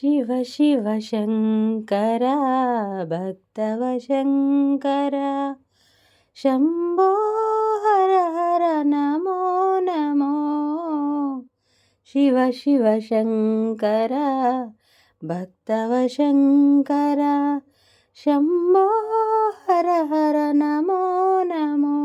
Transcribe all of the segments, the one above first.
శివ శివ శంకర భక్తవ శంకర. శంభో హర హర నమో నమో. శివ శివ శంకర భక్తవ శంకర. శంభో హర హర నమో నమో.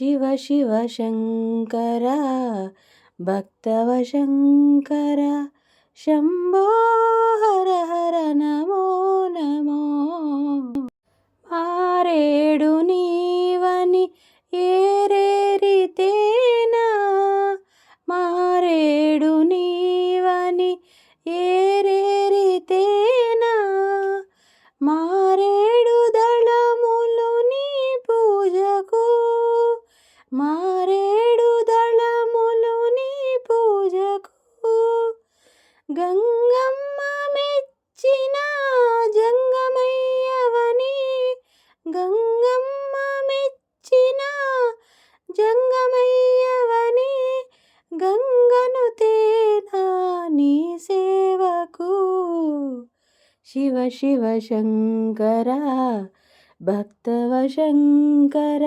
శివ శివ శంకర భక్తవ శంకర శంభో హర హర నమో మారేడు దళములు నీ పూజకు. గంగమ్మ మెచ్చిన జంగమయ్యవని. గంగమ్మ మెచ్చిన జంగమయ్యవని. గంగను తేనా నీ సేవకు. శివ శివ శంకర భక్తవ శంకర